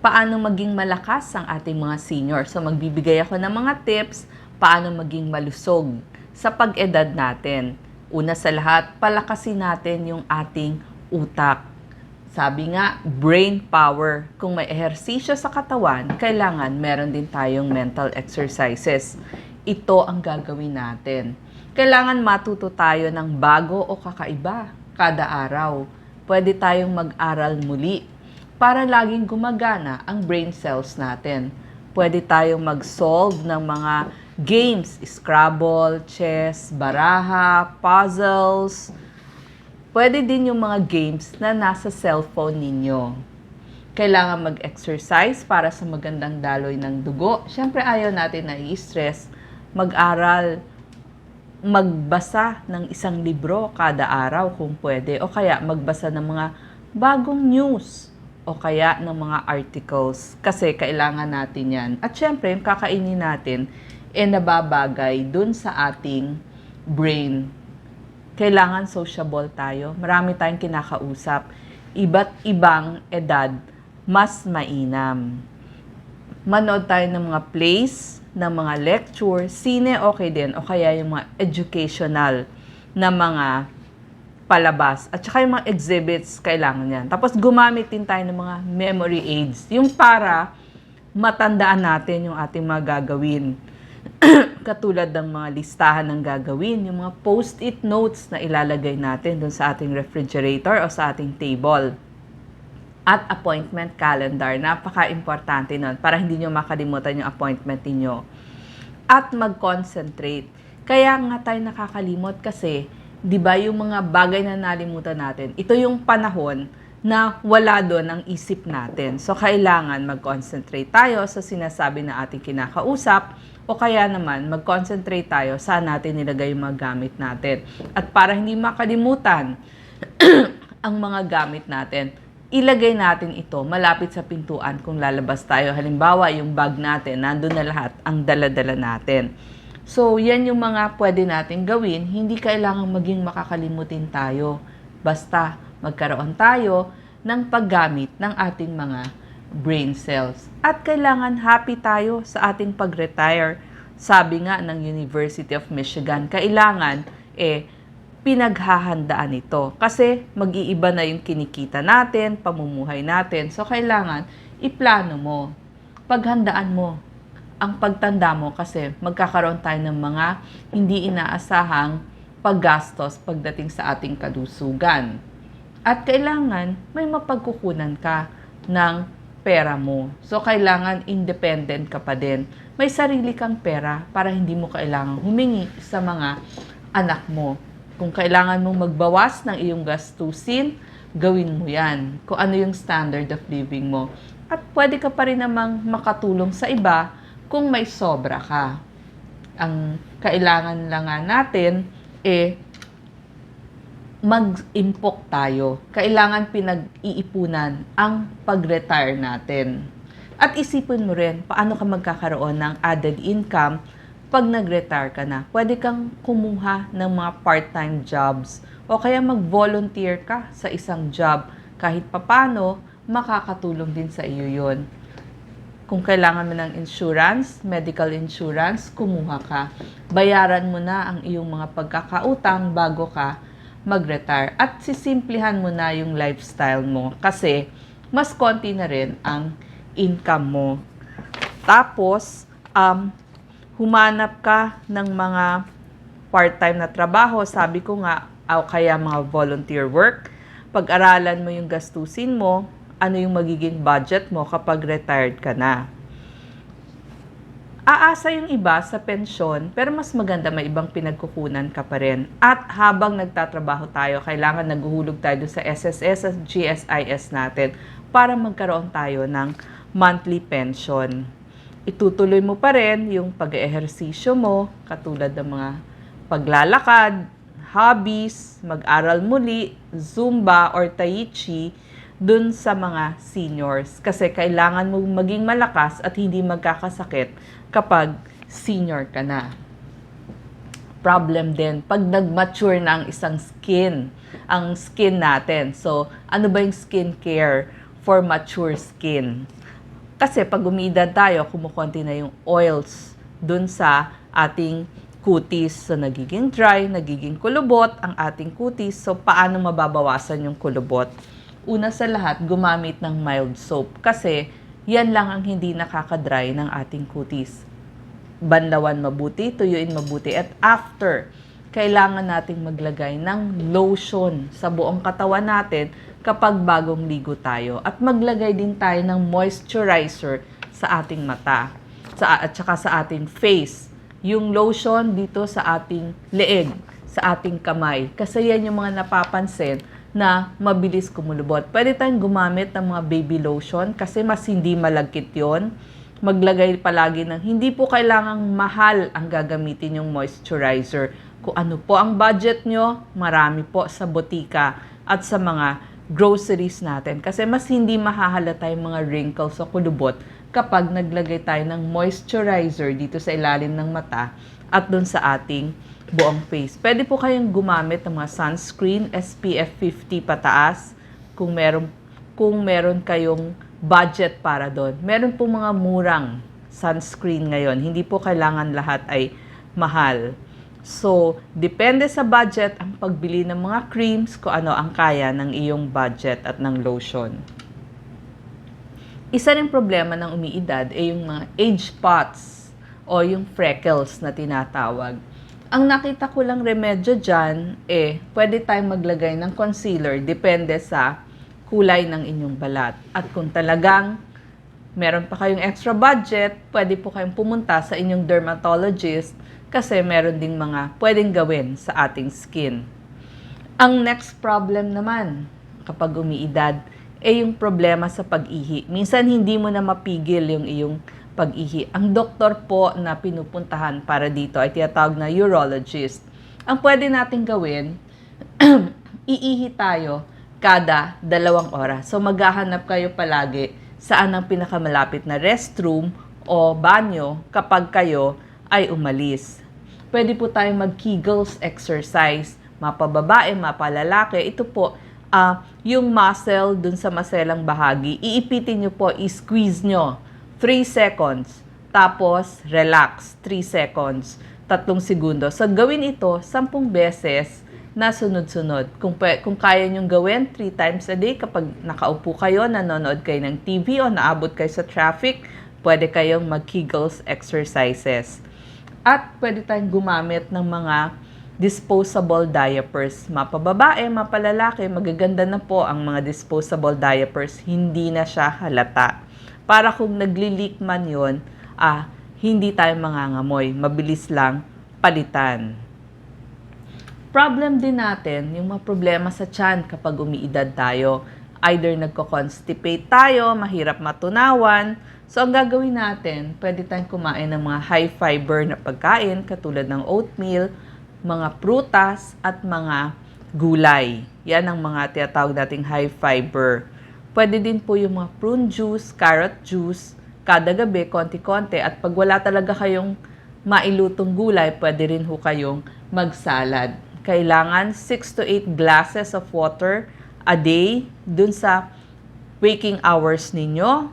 paano maging malakas ang ating mga senior. So magbibigay ako ng mga tips paano maging malusog sa pag-edad natin. Una sa lahat, palakasin natin yung ating utak. Sabi nga, brain power. Kung may ehersisyo sa katawan, kailangan meron din tayong mental exercises. Ito ang gagawin natin. Kailangan matuto tayo ng bago o kakaiba kada araw. Pwede tayong mag-aral muli para laging gumagana ang brain cells natin. Pwede tayong mag-solve ng mga games, Scrabble, chess, baraha, puzzles. Pwede din yung mga games na nasa cellphone ninyo. Kailangan mag-exercise para sa magandang daloy ng dugo. Siyempre ayaw natin na i-stress. Mag-aral, magbasa ng isang libro kada araw kung pwede. O kaya magbasa ng mga bagong news o kaya ng mga articles kasi kailangan natin yan. At syempre, yung kakainin natin, e nababagay dun sa ating brain. Kailangan sociable tayo. Marami tayong kinakausap. Iba't ibang edad, mas mainam. Manood tayo ng mga plays, ng mga lecture, sine okay din, o kaya yung mga educational na mga palabas. At saka yung mga exhibits, kailangan yan. Tapos gumamit din tayo ng mga memory aids. Yung para matandaan natin yung ating mga gagawin. Katulad ng mga listahan ng gagawin, yung mga post-it notes na ilalagay natin dun sa ating refrigerator o sa ating table. At appointment calendar. Napaka-importante nun para hindi nyo makalimutan yung appointment niyo At mag-concentrate. Kaya nga tayo nakakalimot kasi 'di ba yung mga bagay na nalimutan natin, ito yung panahon na wala doon ang isip natin. So, kailangan mag-concentrate tayo sa sinasabi na ating kinakausap o kaya naman mag-concentrate tayo sa natin nilagay yung mga gamit natin. At para hindi makalimutan ang mga gamit natin, ilagay natin ito malapit sa pintuan kung lalabas tayo. Halimbawa, yung bag natin, nandun na lahat ang daladala natin. So, yan yung mga pwede natin gawin. Hindi kailangan maging makakalimutin tayo. Basta magkaroon tayo ng paggamit ng ating mga brain cells. At kailangan happy tayo sa ating pag-retire. Sabi nga ng University of Michigan, kailangan eh pinaghahandaan ito. Kasi mag-iiba na yung kinikita natin, pamumuhay natin. So, kailangan iplano mo. Paghandaan mo ang pagtanda mo kasi magkakaroon tayo ng mga hindi inaasahang paggastos pagdating sa ating kadusugan. At kailangan may mapagkukunan ka ng pera mo. So, kailangan independent ka pa din. May sarili kang pera para hindi mo kailangan humingi sa mga anak mo. Kung kailangan mong magbawas ng iyong gastusin, gawin mo yan. Kung ano yung standard of living mo. At pwede ka pa rin namang makatulong sa iba kung may sobra ka. Ang kailangan lang nga natin, eh, mag-impok tayo. Kailangan pinag-iipunan ang pag-retire natin. At isipin mo rin, paano ka magkakaroon ng added income pag nag-retire ka na. Pwede kang kumuha ng mga part-time jobs o kaya mag-volunteer ka sa isang job. Kahit papano, makakatulong din sa iyo yon kung kailangan mo ng insurance, medical insurance, kumuha ka. Bayaran mo na ang iyong mga pagkakautang bago ka mag-retire. At sisimplihan mo na yung lifestyle mo kasi mas konti na rin ang income mo. Tapos, um, humanap ka ng mga part-time na trabaho. Sabi ko nga, o kaya mga volunteer work. Pag-aralan mo yung gastusin mo, ano yung magiging budget mo kapag retired ka na. Aasa yung iba sa pensyon, pero mas maganda may ibang pinagkukunan ka pa rin. At habang nagtatrabaho tayo, kailangan naghuhulog tayo sa SSS at GSIS natin para magkaroon tayo ng monthly pension. Itutuloy mo pa rin yung pag-ehersisyo mo, katulad ng mga paglalakad, hobbies, mag-aral muli, Zumba or Tai Chi, dun sa mga seniors. Kasi kailangan mo maging malakas at hindi magkakasakit kapag senior ka na. Problem din, pag nag-mature na ang isang skin, ang skin natin. So, ano ba yung skin care for mature skin? Kasi pag umidad tayo, kumukonti na yung oils dun sa ating kutis. So, nagiging dry, nagiging kulubot ang ating kutis. So, paano mababawasan yung kulubot? Una sa lahat, gumamit ng mild soap. Kasi, yan lang ang hindi nakakadry ng ating kutis. Banlawan mabuti, tuyuin mabuti. At after, kailangan nating maglagay ng lotion sa buong katawan natin kapag bagong ligo tayo. At maglagay din tayo ng moisturizer sa ating mata sa, at saka sa ating face. Yung lotion dito sa ating leeg, sa ating kamay. Kasi yan yung mga napapansin na mabilis kumulubot. Pwede tayong gumamit ng mga baby lotion kasi mas hindi malagkit yon maglagay palagi ng hindi po kailangang mahal ang gagamitin yung moisturizer. Kung ano po ang budget nyo, marami po sa botika at sa mga groceries natin. Kasi mas hindi mahahalata yung mga wrinkles o kulubot kapag naglagay tayo ng moisturizer dito sa ilalim ng mata at dun sa ating buong face. Pwede po kayong gumamit ng mga sunscreen SPF 50 pataas kung meron kung meron kayong budget para doon. Meron po mga murang sunscreen ngayon. Hindi po kailangan lahat ay mahal. So, depende sa budget ang pagbili ng mga creams kung ano ang kaya ng iyong budget at ng lotion. Isa rin problema ng umiidad ay yung mga age spots o yung freckles na tinatawag. Ang nakita ko lang remedyo dyan, eh, pwede tayong maglagay ng concealer depende sa kulay ng inyong balat. At kung talagang meron pa kayong extra budget, pwede po kayong pumunta sa inyong dermatologist kasi meron ding mga pwedeng gawin sa ating skin. Ang next problem naman kapag umiidad ay yung problema sa pag-ihi. Minsan hindi mo na mapigil yung iyong pag-ihi. Ang doktor po na pinupuntahan para dito ay tinatawag na urologist. Ang pwede natin gawin, iihi tayo kada dalawang oras. So maghahanap kayo palagi saan ang pinakamalapit na restroom o banyo kapag kayo ay umalis. Pwede po tayong mag-Kegels exercise, mapababae, mapalalaki. Ito po, uh, yung muscle dun sa maselang bahagi, iipitin nyo po, i-squeeze nyo 3 seconds. Tapos, relax, 3 seconds, 3 segundo. So, gawin ito 10 beses na sunod-sunod. Kung, kung kaya nyong gawin 3 times a day kapag nakaupo kayo, nanonood kayo ng TV o naabot kayo sa traffic, pwede kayong mag-Kegels exercises. At pwede tayong gumamit ng mga disposable diapers. Mapababae, mapalalaki, magaganda na po ang mga disposable diapers. Hindi na siya halata. Para kung nagli-leak man yon, ah, hindi tayo mangangamoy. Mabilis lang palitan. Problem din natin, yung mga problema sa tiyan kapag umiidad tayo. Either nagko-constipate tayo, mahirap matunawan. So, ang gagawin natin, pwede tayong kumain ng mga high fiber na pagkain katulad ng oatmeal, mga prutas at mga gulay. Yan ang mga tinatawag nating high fiber. Pwede din po yung mga prune juice, carrot juice, kada gabi, konti-konti. At pag wala talaga kayong mailutong gulay, pwede rin ho kayong magsalad. Kailangan 6 to 8 glasses of water a day dun sa waking hours ninyo.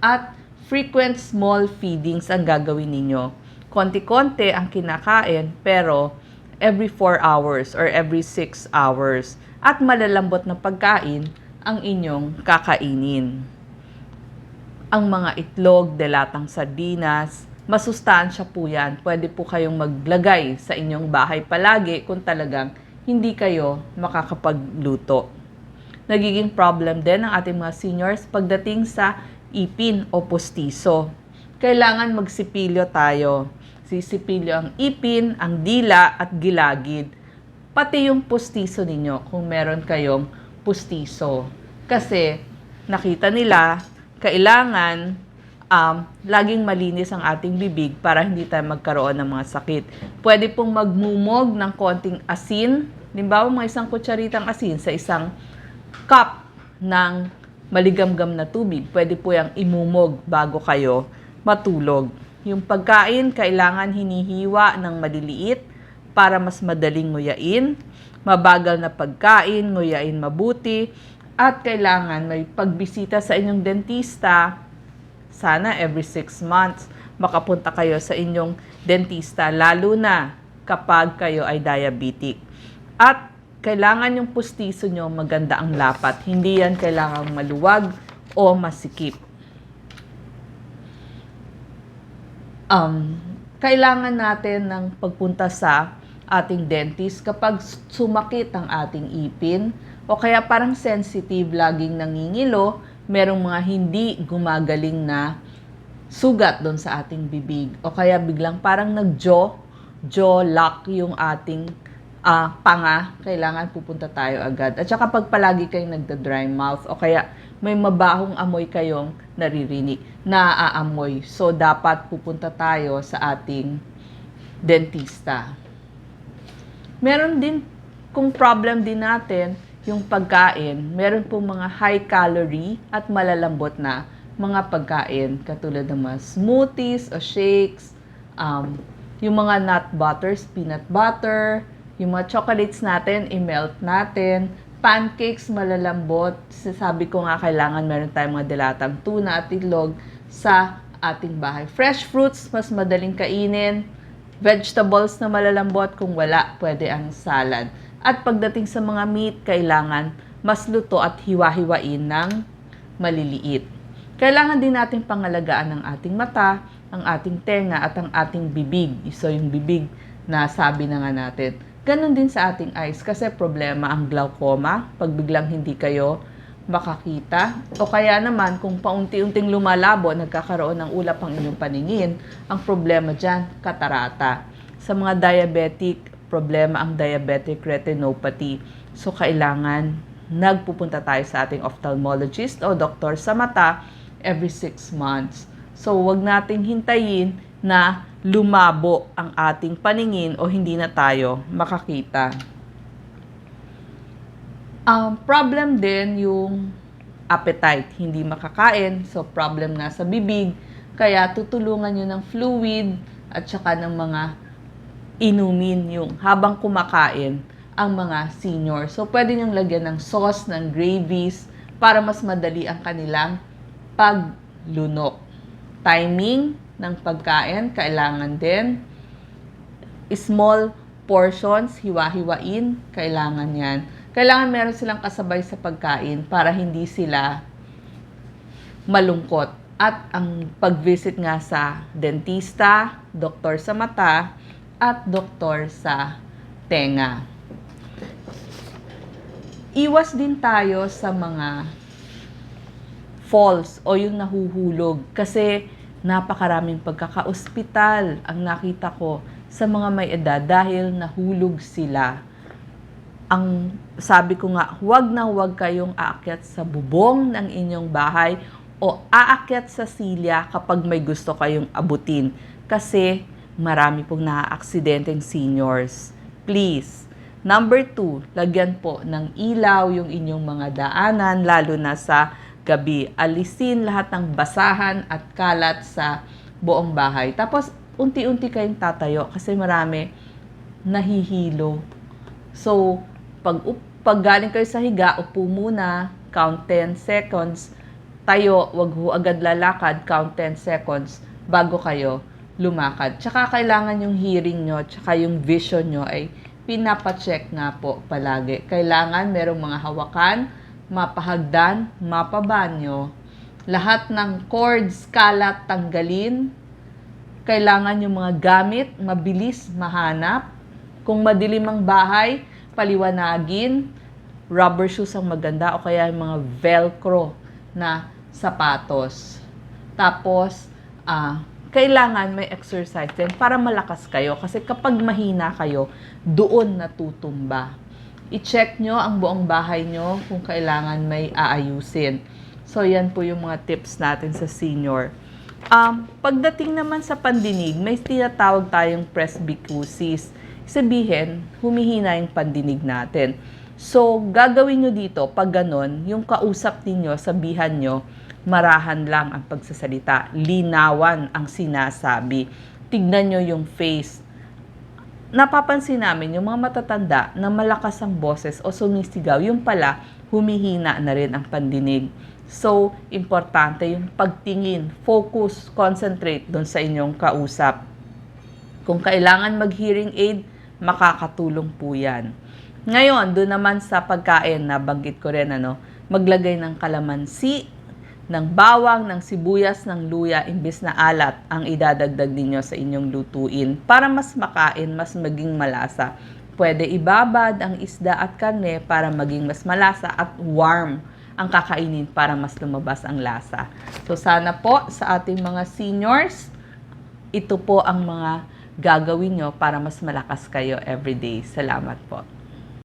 At frequent small feedings ang gagawin ninyo. Konti-konti ang kinakain, pero every 4 hours or every 6 hours at malalambot na pagkain ang inyong kakainin. Ang mga itlog, delatang sardinas, masustansya po yan. Pwede po kayong maglagay sa inyong bahay palagi kung talagang hindi kayo makakapagluto. Nagiging problem din ng ating mga seniors pagdating sa ipin o postiso. Kailangan magsipilyo tayo Sisipilyo ang ipin, ang dila at gilagid. Pati yung pustiso ninyo kung meron kayong pustiso. Kasi nakita nila, kailangan um, laging malinis ang ating bibig para hindi tayo magkaroon ng mga sakit. Pwede pong magmumog ng konting asin. Limbawa, mga isang kutsaritang asin sa isang cup ng maligamgam na tubig. Pwede po yung imumog bago kayo matulog. Yung pagkain, kailangan hinihiwa ng maliliit para mas madaling nguyain. Mabagal na pagkain, nguyain mabuti. At kailangan may pagbisita sa inyong dentista Sana every 6 months makapunta kayo sa inyong dentista, lalo na kapag kayo ay diabetic. At kailangan yung pustiso nyo maganda ang lapat. Hindi yan kailangang maluwag o masikip. Um, kailangan natin ng pagpunta sa ating dentist kapag sumakit ang ating ipin o kaya parang sensitive, laging nangingilo, merong mga hindi gumagaling na sugat doon sa ating bibig o kaya biglang parang nag-jaw, jaw lock yung ating ah, panga, kailangan pupunta tayo agad. At saka pag palagi kayong nagda-dry mouth o kaya may mabahong amoy kayong naririnig, naaamoy. So, dapat pupunta tayo sa ating dentista. Meron din, kung problem din natin, yung pagkain, meron pong mga high calorie at malalambot na mga pagkain katulad ng mga smoothies o shakes, um, yung mga nut butters, peanut butter, yung mga chocolates natin, i-melt natin, pancakes malalambot. Sabi ko nga kailangan meron tayong mga dilatang tuna at itlog sa ating bahay. Fresh fruits, mas madaling kainin. Vegetables na malalambot, kung wala, pwede ang salad. At pagdating sa mga meat, kailangan mas luto at hiwa-hiwain ng maliliit. Kailangan din natin pangalagaan ang ating mata, ang ating tenga at ang ating bibig. So yung bibig na sabi na nga natin. Ganon din sa ating eyes kasi problema ang glaucoma pag biglang hindi kayo makakita. O kaya naman kung paunti-unting lumalabo, nagkakaroon ng ulap ang inyong paningin, ang problema dyan, katarata. Sa mga diabetic, problema ang diabetic retinopathy. So kailangan nagpupunta tayo sa ating ophthalmologist o doktor sa mata every 6 months. So wag nating hintayin na lumabo ang ating paningin o hindi na tayo makakita. Um, problem din yung appetite, hindi makakain, so problem na sa bibig, kaya tutulungan nyo ng fluid at saka ng mga inumin yung habang kumakain ang mga senior. So pwede nyo lagyan ng sauce, ng gravies, para mas madali ang kanilang paglunok. Timing ng pagkain, kailangan din. Small portions, hiwa-hiwain, kailangan yan. Kailangan meron silang kasabay sa pagkain para hindi sila malungkot. At ang pag-visit nga sa dentista, doktor sa mata, at doktor sa tenga. Iwas din tayo sa mga falls o yung nahuhulog kasi napakaraming pagkaka-ospital ang nakita ko sa mga may edad dahil nahulog sila. Ang sabi ko nga, huwag na huwag kayong aakyat sa bubong ng inyong bahay o aakyat sa silya kapag may gusto kayong abutin kasi marami pong naaaksidenteng seniors. Please. Number two, lagyan po ng ilaw yung inyong mga daanan, lalo na sa gabi. Alisin lahat ng basahan at kalat sa buong bahay. Tapos, unti-unti kayong tatayo kasi marami nahihilo. So, pag, pag galing kayo sa higa, upo muna, count 10 seconds, tayo, wag ho agad lalakad, count 10 seconds bago kayo lumakad. Tsaka kailangan yung hearing nyo, tsaka yung vision nyo ay pinapacheck nga po palagi. Kailangan merong mga hawakan, mapahagdan, mapabanyo. Lahat ng cords, kalat, tanggalin. Kailangan yung mga gamit, mabilis mahanap. Kung madilim ang bahay, paliwanagin. Rubber shoes ang maganda o kaya yung mga velcro na sapatos. Tapos, ah, kailangan may exercise din para malakas kayo. Kasi kapag mahina kayo, doon natutumba. I-check nyo ang buong bahay nyo kung kailangan may aayusin. So, yan po yung mga tips natin sa senior. Um, pagdating naman sa pandinig, may tinatawag tayong presbycusis. Sabihin, humihina yung pandinig natin. So, gagawin nyo dito, pag ganon, yung kausap ninyo, sabihan nyo, marahan lang ang pagsasalita. Linawan ang sinasabi. Tignan nyo yung face. Napapansin namin yung mga matatanda na malakas ang boses o sumisigaw, yung pala, humihina na rin ang pandinig. So, importante yung pagtingin, focus, concentrate doon sa inyong kausap. Kung kailangan mag-hearing aid, makakatulong po yan. Ngayon, doon naman sa pagkain, nabanggit ko rin, ano, maglagay ng kalamansi, ng bawang, ng sibuyas, ng luya, imbes na alat ang idadagdag ninyo sa inyong lutuin para mas makain, mas maging malasa. Pwede ibabad ang isda at karne para maging mas malasa at warm ang kakainin para mas lumabas ang lasa. So sana po sa ating mga seniors, ito po ang mga gagawin nyo para mas malakas kayo everyday. Salamat po.